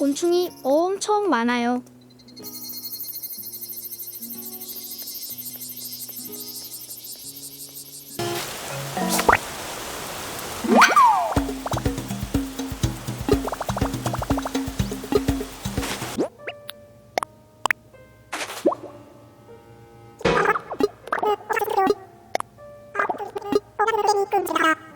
곤충이 엄청 많아요. 레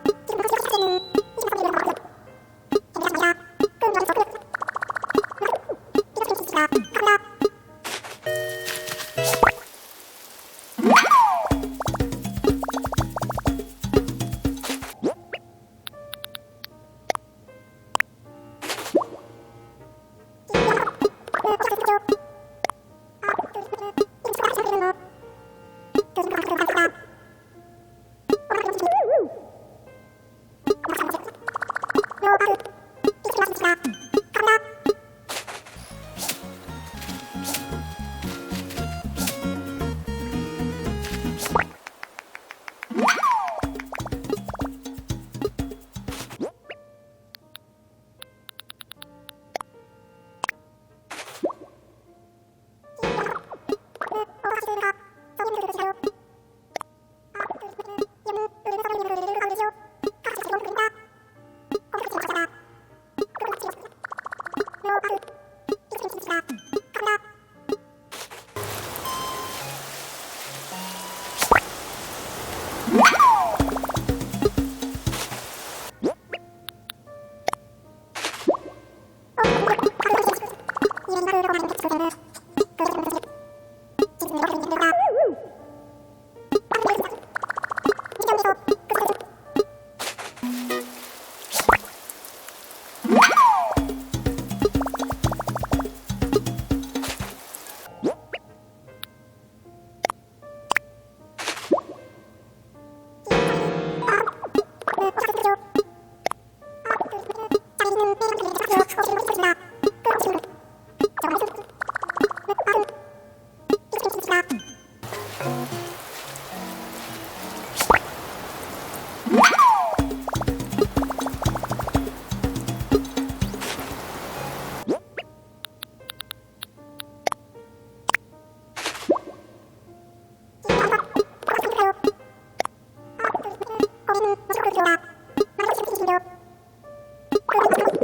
Thank you.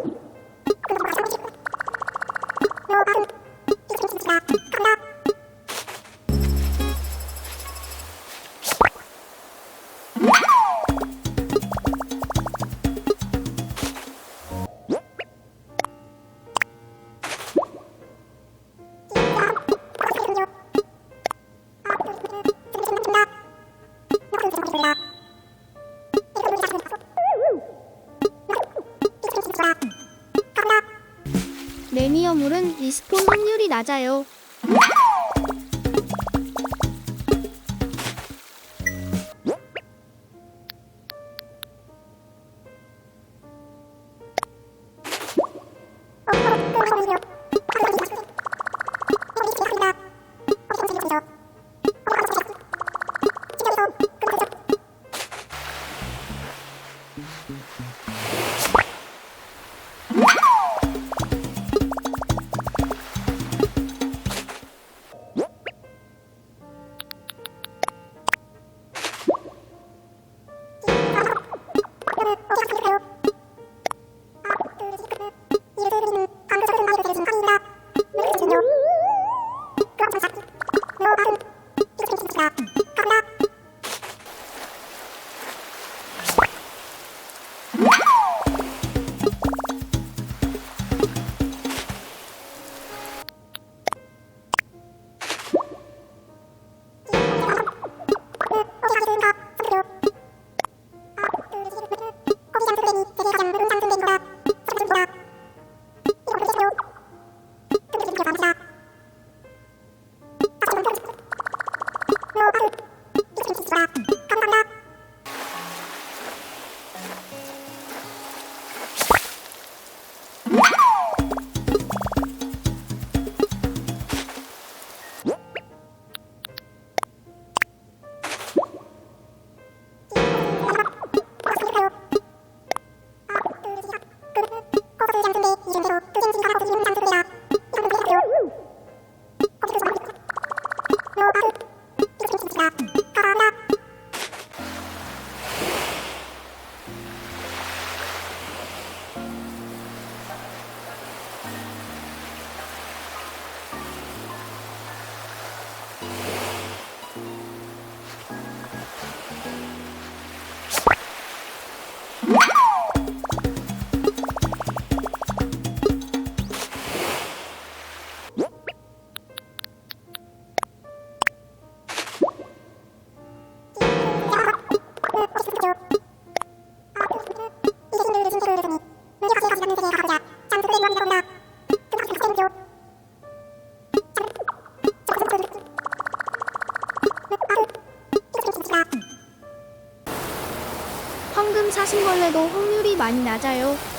미어물은 리스폰 확률이 낮아요. Bye. 사슴벌레도 확률이 많이 낮아요.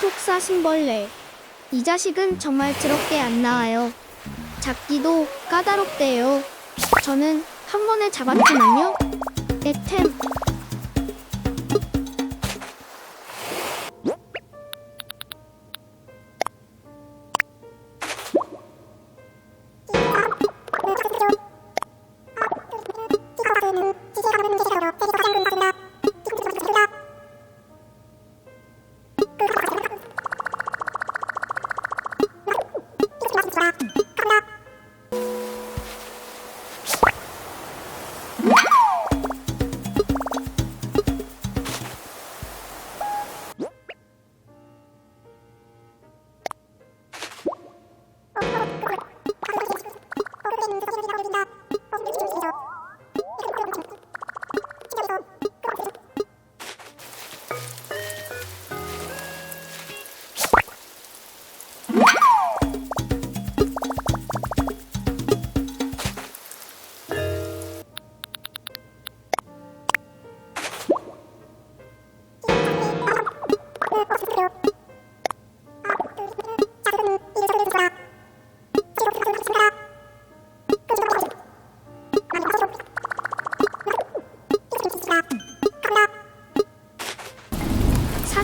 톡사슴벌레. 이 자식은 정말 더럽게 안 나와요. 잡기도 까다롭대요. 저는 한 번에 잡았지만요. 에템.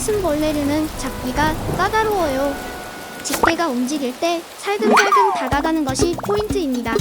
사슴벌레는 잡기가 까다로워요. 집게가 움직일 때 살금살금 다가가는 것이 포인트입니다.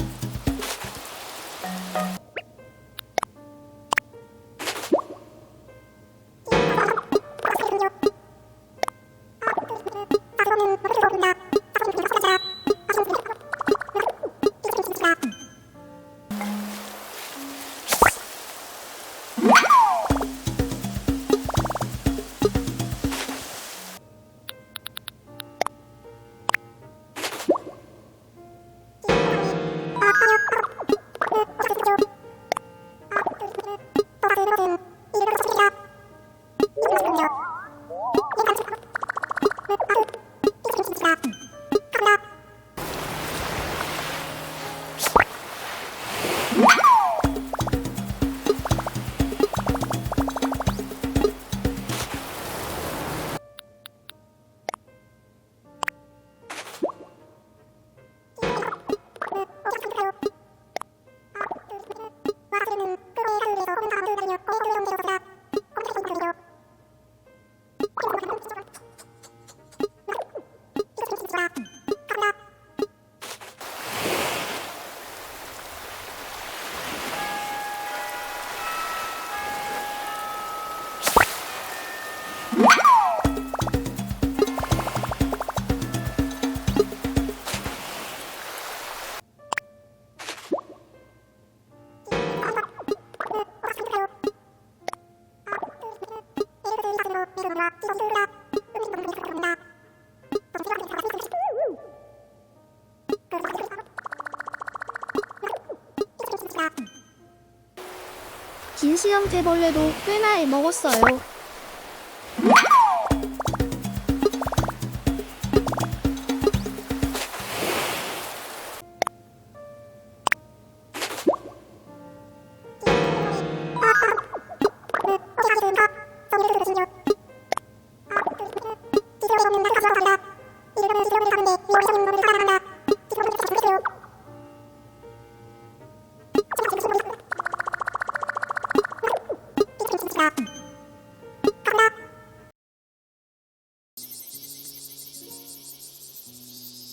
긴 시험 대벌레도 꽤나 애먹었어요.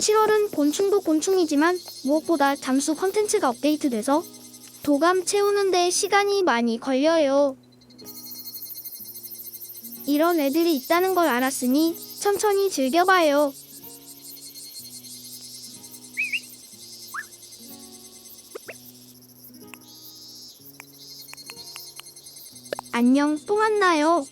7월은 곤충도 곤충이지만 무엇보다 잠수 컨텐츠가 업데이트돼서 도감 채우는데 시간이 많이 걸려요. 이런 애들이 있다는 걸 알았으니 천천히 즐겨봐요. 안녕, 또 만나요.